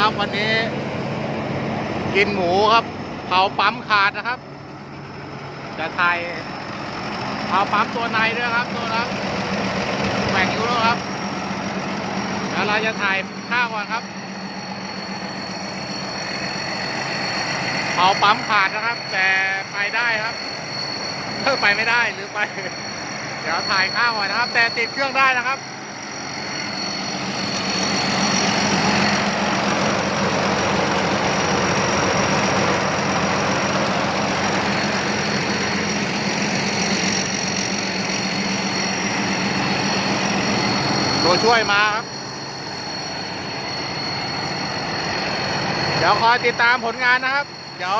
ครับ วันนี้ กินหมูครับเผาปั๊มขาดนะครับ จะถ่ายเผาปั๊มตัวในด้วยครับตัวนั้นแหวงอยู่แล้วครับแล้วเราจะถ่ายข้าวก่อนครับเผาปั๊มขาดนะครับ แต่ไปได้ครับเออไปไม่ได้หรือไป เดี๋ยวถ่ายข้าวก่อนนะครับ แต่ติดเครื่องได้นะครับ ตัวช่วยมาครับ เดี๋ยวคอยติดตามผลงานนะครับ เดี๋ยว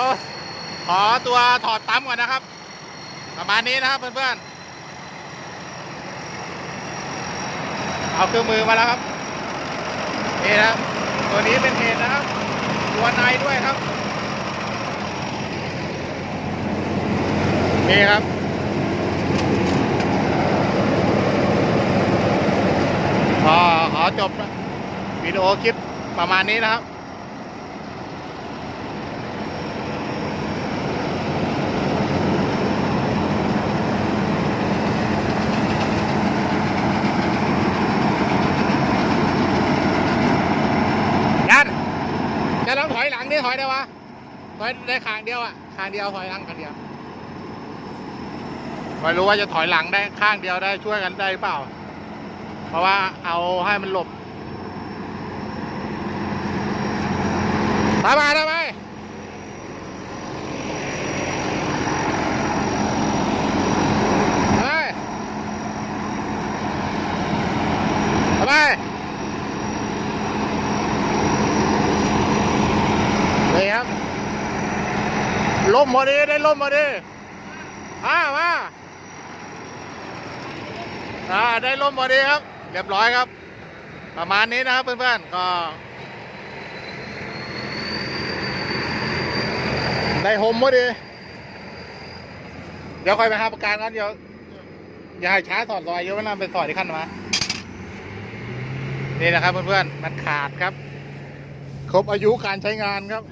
ขอตัวถอดปั๊มก่อนนะครับ ประมาณนี้นะครับเพื่อนๆ เอาเครื่องมือมาแล้วครับนี่นะครับตัวนี้เป็นเหตุนะครับตัวในด้วยครับนี่ครับ ขอจบวิดีโอคลิปประมาณนี้นะครับยันจะลองถอยหลังนี่ถอยได้วะถอยได้ขางเดียวอะขางเดียวถอยหลังขางเดียวไม่รู้ว่าจะถอยหลังได้ข้างเดียวได้ช่วยกันได้หรือเปล่า เพราะว่าเอาให้มันหลบตามมาทำไมทำไมทำไมนี่ครับล่มพอดีได้ล่มพอดีอ่ามาอ่าได้ล่มพอดีครับ เรียบร้อยครับ ประมาณนี้นะครับเพื่อนๆก็ ได้โฮมพอดี เดี๋ยวค่อยไปหาประกันกันเดี๋ยว อย่าให้ช้าถอดรอยเยอะไว้นะไปถอดที่ขั้นมา นี่นะครับเพื่อนๆมันขาดครับ ครบอายุการใช้งานครับ